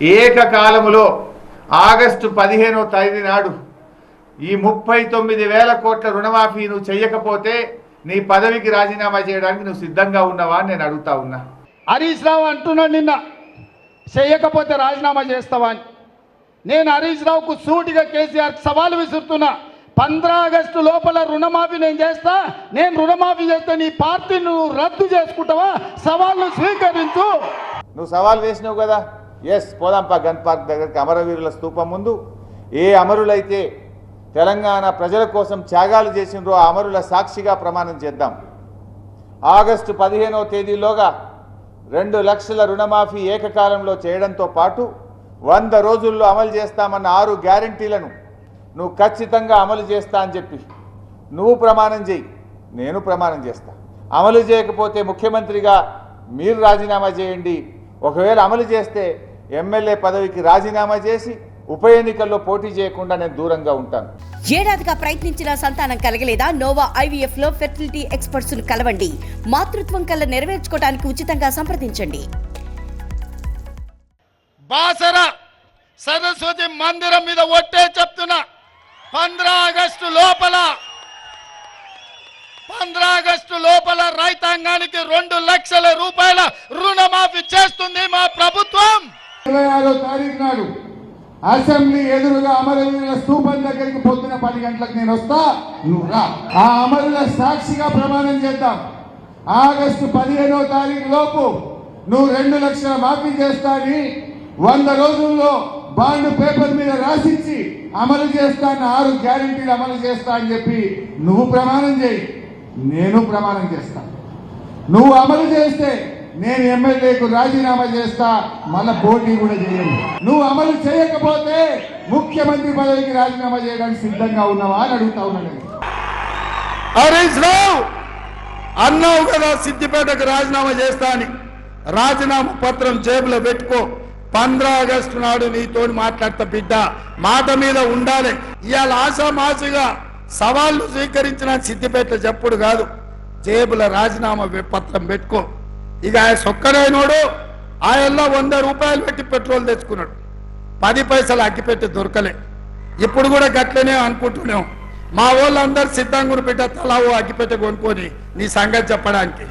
ఏకకాలములో August పదిహేనో తేదీ నాడు ఈ ముప్పై తొమ్మిది వేల కోట్ల రుణమాఫీ నువ్వు చెయ్యకపోతే నీ పదవికి రాజీనామా చేయడానికి నువ్వు సిద్ధంగా ఉన్నావా అని నేను అడుగుతా ఉన్నా. హరీష్ రావు అంటున్నాడు నిన్న చేయకపోతే రాజీనామా చేస్తావా అని. నేను హరీష్ రావుకు సూటిగా కేసీఆర్ సవాలు విసురుతున్నా పంద్రా ఆగస్టు లోపల రుణమాఫీ నేను చేస్తా నేను రుణమాఫీ చేస్తే నీ పార్టీ నువ్వు రద్దు చేసుకుంటావా? సవాల్ను స్వీకరించు. నువ్వు సవాల్ వేసినావు కదా. ఎస్ పోదాంపా గన్ పార్క్ దగ్గరికి అమరవీరుల స్థూపం ముందు. ఏ అమరులైతే తెలంగాణ ప్రజల కోసం త్యాగాలు చేసినరో ఆ అమరుల సాక్షిగా ప్రమాణం చేద్దాం. ఆగస్టు పదిహేనవ తేదీలోగా రెండు లక్షల రుణమాఫీ ఏకకాలంలో చేయడంతో పాటు వంద రోజుల్లో అమలు చేస్తామన్న ఆరు గ్యారంటీలను నువ్వు ఖచ్చితంగా అమలు చేస్తా అని చెప్పి నువ్వు ప్రమాణం చేయి నేను ప్రమాణం చేస్తా. అమలు చేయకపోతే ముఖ్యమంత్రిగా మీరు రాజీనామా చేయండి. ఒకవేళ అమలు చేస్తే ఎమ్మెల్యే పదవికి రాజీనామా చేసి ఉప ఎన్నికల్లో పోటీ చేయకుండా నేను దూరంగా ఉంటాను. ఏడాదిగా ప్రయత్నించిన సంతానం కలగలేదా? నోవా ఐవీఎఫ్లో ఫెర్టిలిటీ ఎక్స్పర్ట్స్ను కలవండి. మాతృత్వం కల్లా నెరవేర్చుకోవడానికి ఉచితంగా సంప్రదించండి. బాసర సరస్వతి మందిరం మీద ఒట్టే చెప్తున్నా. పంద్రా ఆగస్టు లోపల పంద్రా ఆగస్టు లోపల రైతాంగానికి రెండు లక్షల రూపాయల ఇరవై ఆరో తారీఖు నాడు అసెంబ్లీ ఎదురుగా అమరవీరుల స్థూపం దగ్గరికి పొద్దున పది గంటలకు నేను వస్తా నువ్వు రా. ఆ అమరుల సాక్షిగా ప్రమాణం చేద్దాం. ఆగస్టు పదిహేనో తారీఖు లోపు నువ్వు రెండు లక్షల మాఫీ చేస్తాని వంద రోజుల్లో బాండ్ పేపర్ మీద రాసిచ్చి అమలు చేస్తాను ఆరు గ్యారెంటీలు అమలు చేస్తా అని చెప్పి నువ్వు ప్రమాణం చేయి. నేను ప్రమాణం చేస్తాను నువ్వు అమలు చేస్తే నేను ఎమ్మెల్యేకు రాజీనామా చేస్తా మళ్ళా పోటీ కూడా చేయండి. నువ్వు అమలు చేయకపోతే ముఖ్యమంత్రి పదవికి రాజీనామా చేయడానికి సిద్ధంగా ఉన్నావా అని అడుగుతా ఉన్నాను హరీష్ రావు అన్నావు కదా సిద్దిపేటకు రాజీనామా చేస్తా అని. రాజీనామా పత్రం జేబులో పెట్టుకో. పంద్రా ఆగస్టు నాడు నీతో మాట్లాడతా బిడ్డ. మాట మీద ఉండాలి. ఇవాళ ఆశామాసిగా సవాళ్ళు స్వీకరించిన సిద్దిపేట చెప్పుడు కాదు. జేబుల రాజీనామా పత్రం పెట్టుకో. ఇక ఆయన సొక్కరైనోడు ఆయనలో వంద రూపాయలు పెట్టి పెట్రోల్ తెచ్చుకున్నాడు. పది పైసలు అగ్గిపెట్టి దొరకలే. ఇప్పుడు కూడా గట్లనే అనుకుంటున్నాం. మా వాళ్ళందరూ సిద్ధంగా బిడ్డ తలావు ఓ అగ్గిపెట్టె కొనుక్కొని నీ సంగతి చెప్పడానికి.